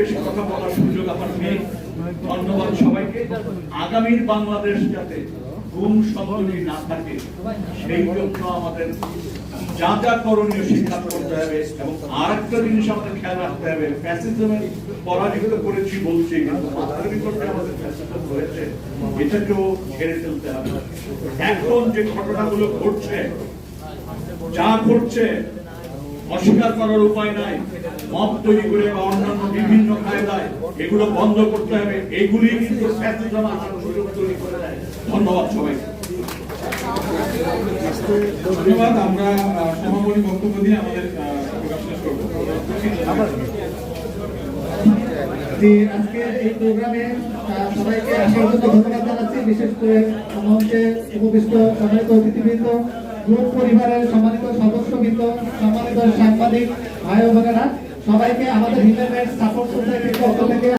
বেশি কথা বলার সুযোগ আমার নেই। ধন্যবাদ সবাইকে। আগামীর বাংলাদেশ যাতে গুম সন্ত্রী না থাকে, সেই জন্য আমাদের যা যা করণীয় শিক্ষা করতে হবে এবং আর একটা জিনিস আমাদের খেয়াল রাখতে হবে ফ্যাসিজমের পরাজিত করেছি বলছি, কিন্তু মাথার ভিতরে আমাদের ফ্যাসিজম রয়েছে, এটাকেও ছেড়ে ফেলতে হবে। এখন যে ঘটনাগুলো ঘটছে, যা ঘটছে অস্বীকার করার উপায় নাই। মব তৈরি করে বা অন্যান্য বিভিন্ন কায়দায় এগুলো বন্ধ করতে হবে। এগুলি কিন্তু ধন্যবাদ সবাইকে। ধন্যবাদ, আমরা সমাপনী বক্তব্য দিয়ে আমাদের আজকে এই প্রোগ্রামে সবাইকে ধন্যবাদ জানাচ্ছি। বিশেষ করে মঞ্চে উপবিষ্ট সম্মানিত অতিথিবৃন্দ গ্রুপ পরিবারের সম্মানিত সদস্যবৃন্দ সম্মানিত সাংবাদিক ভাই বোনেরা সবাইকে আমাদের হিউম্যান রাইটস সাপোর্ট